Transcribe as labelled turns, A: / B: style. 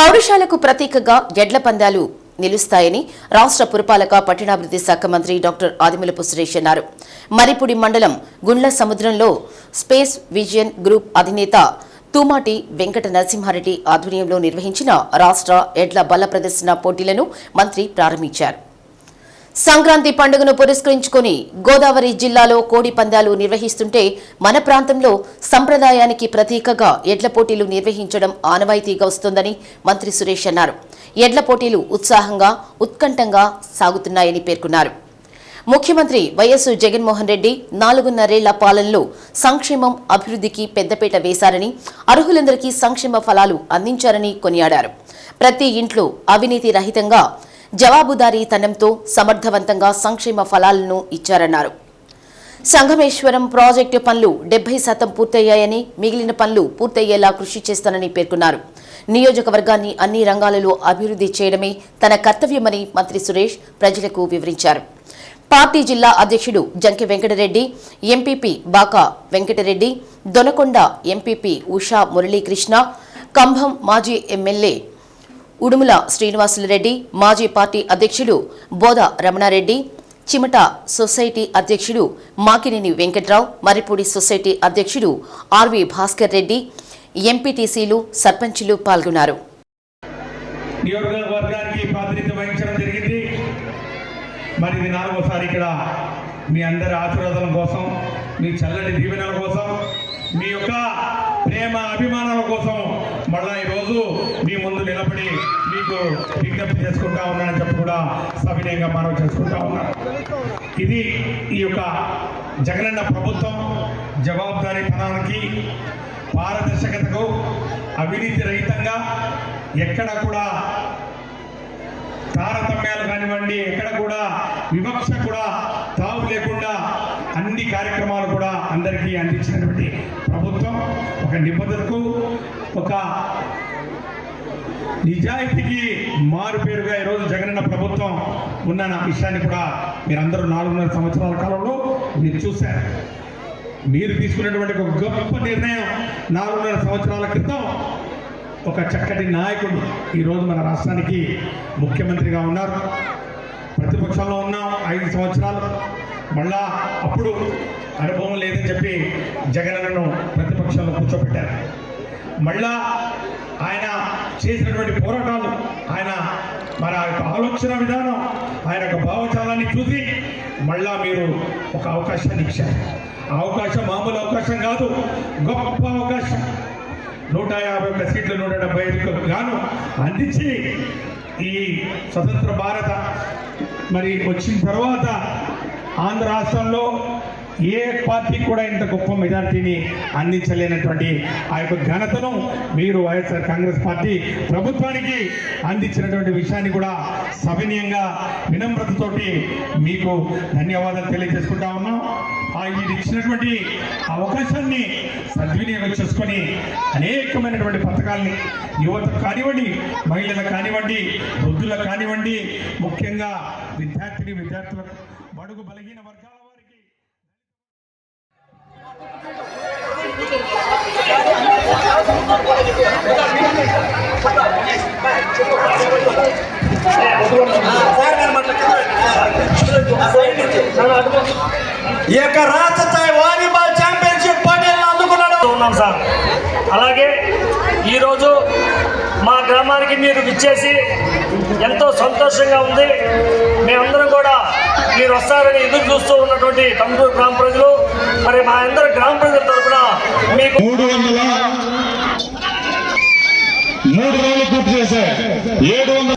A: పౌరుషాలకు ప్రతీకగా ఎడ్ల పందాలు నిలుస్తాయని రాష్ట్ర పురపాలక పట్టణాభివృద్ధి శాఖ మంత్రి డాక్టర్ ఆదిమూలపు సురేష్ అన్నారు. మరిపుడి మండలం గుండ్ల సముద్రంలో స్పేస్ విజన్ గ్రూప్ అధినేత తూమాటి వెంకట నరసింహారెడ్డి ఆధ్వర్యంలో నిర్వహించిన రాష్ట్ర ఎడ్ల బల ప్రదర్శన పోటీలను మంత్రి ప్రారంభించారు. సంక్రాంతి పండుగను పురస్కరించుకొని గోదావరి జిల్లాలో కోడి పందాలు నిర్వహిస్తుంటే మన ప్రాంతంలో సంప్రదాయానికి ప్రతీకగా ఎడ్ల పోటీలు నిర్వహించడం ఆనవాయితీగా వస్తోందని మంత్రి సురేష్ అన్నారు. ఎడ్ల పోటీలు ఉత్సాహంగా ఉత్కంఠంగా సాగుతున్నాయని పేర్కొన్నారు. ముఖ్యమంత్రి వైఎస్ జగన్మోహన్ రెడ్డి నాలుగున్నరేళ్ళ పాలనలో సంక్షేమం అభివృద్ధికి పెద్దపీట వేశారని అర్హులందరికీ సంక్షేమ ఫలాలు అందించారని కొనియాడారు. ప్రతి ఇంట్లో అవినీతి రహితంగా జవాబుదారీతనంతో సమర్థవంతంగా సంక్షేమ ఫలాలను ఇచ్చారన్నారు. సంగమేశ్వరం ప్రాజెక్టు పనులు డెబ్బై శాతం పూర్తయ్యాయని మిగిలిన పనులు పూర్తయ్యేలా కృషి చేస్తానని పేర్కొన్నారు. నియోజకవర్గాన్ని అన్ని రంగాలలో అభివృద్ధి చేయడమే తన కర్తవ్యమని మంత్రి సురేష్ ప్రజలకు వివరించారు. పార్టీ జిల్లా అధ్యక్షుడు జంకి వెంకటరెడ్డి ఎంపీపీ బాకా వెంకటరెడ్డి దొనకొండ ఎంపీపీ ఉషా మురళీకృష్ణ కంభం మాజీ ఎమ్మెల్యే ఉడుముల శ్రీనివాసులరెడ్డి మాజీ పార్టీ అధ్యక్షులు బోధ రమణారెడ్డి చిమట సొసైటీ అధ్యక్షుడు మాకినేని వెంకట్రావు మరిపూడి సొసైటీ అధ్యక్షుడు ఆర్వి భాస్కర్ రెడ్డి ఎంపీటీసీలు సర్పంచులు పాల్గొన్నారు.
B: మరి ఇది నాలుగోసారి ఇక్కడ మీ అందరి ఆశీర్వాదాల కోసం మీ చల్లటి దీవెనల కోసం మీ యొక్క ప్రేమ అభిమానాల కోసం మళ్ళా ఈరోజు మీ ముందు నిలబడి మీకు విజ్ఞప్తి చేసుకుంటా ఉన్నానని చెప్పి కూడా సవినయంగా మనం చేసుకుంటా ఉన్నాను ఇది ఈ యొక్క జగనన్న ప్రభుత్వం జవాబుదారీతనానికి పారదర్శకతకు అవినీతి రహితంగా ఎక్కడ కూడా తారతమ్యాలు కానివ్వండి ఎక్కడ కూడా వివక్ష కూడా తావు లేకుండా అన్ని కార్యక్రమాలు కూడా అందరికీ అందించినటువంటి ప్రభుత్వం ఒక నిబద్ధతకు ఒక నిజాయితీకి మారు పేరుగా ఈరోజు జగనన్న ప్రభుత్వం ఉన్న విషయాన్ని కూడా మీరందరూ నాలుగున్నర సంవత్సరాల కాలంలో మీరు చూశారు. మీరు తీసుకున్నటువంటి ఒక గొప్ప నిర్ణయం నాలుగున్నర సంవత్సరాల క్రితం ఒక చక్కటి నాయకుడు ఈరోజు మన రాష్ట్రానికి ముఖ్యమంత్రిగా ఉన్నారు. ప్రతిపక్షంలో ఉన్నాం ఐదు సంవత్సరాలు. మళ్ళా అప్పుడు అనుభవం లేదని చెప్పి జగనన్నను ప్రతిపక్షంలో కూర్చోబెట్టారు. మళ్ళా ఆయన చేసినటువంటి పోరాటాలు ఆయన మన యొక్క ఆలోచన విధానం ఆయన యొక్క భావజాలాన్ని చూసి మళ్ళా మీరు ఒక అవకాశాన్ని ఇచ్చారు. ఆ అవకాశం మామూలు అవకాశం కాదు గొప్ప అవకాశం. నూట యాభై ఒక్క సీట్లు నూట డెబ్బై ఐదుకు గాను అందించి ఈ స్వతంత్ర భారత మరి వచ్చిన తర్వాత ఆంధ్ర రాష్ట్రంలో ఏ పార్టీ కూడా ఇంత గొప్ప మెజార్టీని అందించలేనటువంటి ఆ యొక్క ఘనతను మీరు వైఎస్ఆర్ కాంగ్రెస్ పార్టీ ప్రభుత్వానికి అందించినటువంటి విషయాన్ని కూడా సవినీయంగా వినమ్రతతోటి మీకు ధన్యవాదాలు తెలియజేసుకుంటా ఉన్నాం. ఆ ఇది ఇచ్చినటువంటి అవకాశాన్ని సద్వినియోగం చేసుకొని అనేకమైనటువంటి పథకాల్ని యువతకు కానివ్వండి మహిళలకు కానివ్వండి వృద్ధులకు కానివ్వండి ముఖ్యంగా విద్యార్థిని విద్యార్థులకు బడుగు బలహీన వర్గాల
C: యొక్క రాష్ట్ర స్థాయి వాలీబాల్ ఛాంపియన్షిప్ పోటీలను అందుకున్నాడు.
D: ఉన్నాం సార్. అలాగే ఈరోజు మా గ్రామానికి మీరు విచ్చేసి ఎంతో సంతోషంగా ఉంది. మేమందరం కూడా మీరు వస్తారని ఎదురు చూస్తూ ఉన్నటువంటి కందూరు గ్రామ ప్రజలు మరి మా అందరి గ్రామ ప్రజల తరఫున మీకు
E: మూడు వందల మూడు రోజులు పూర్తి చేశారు. ఏడు వందల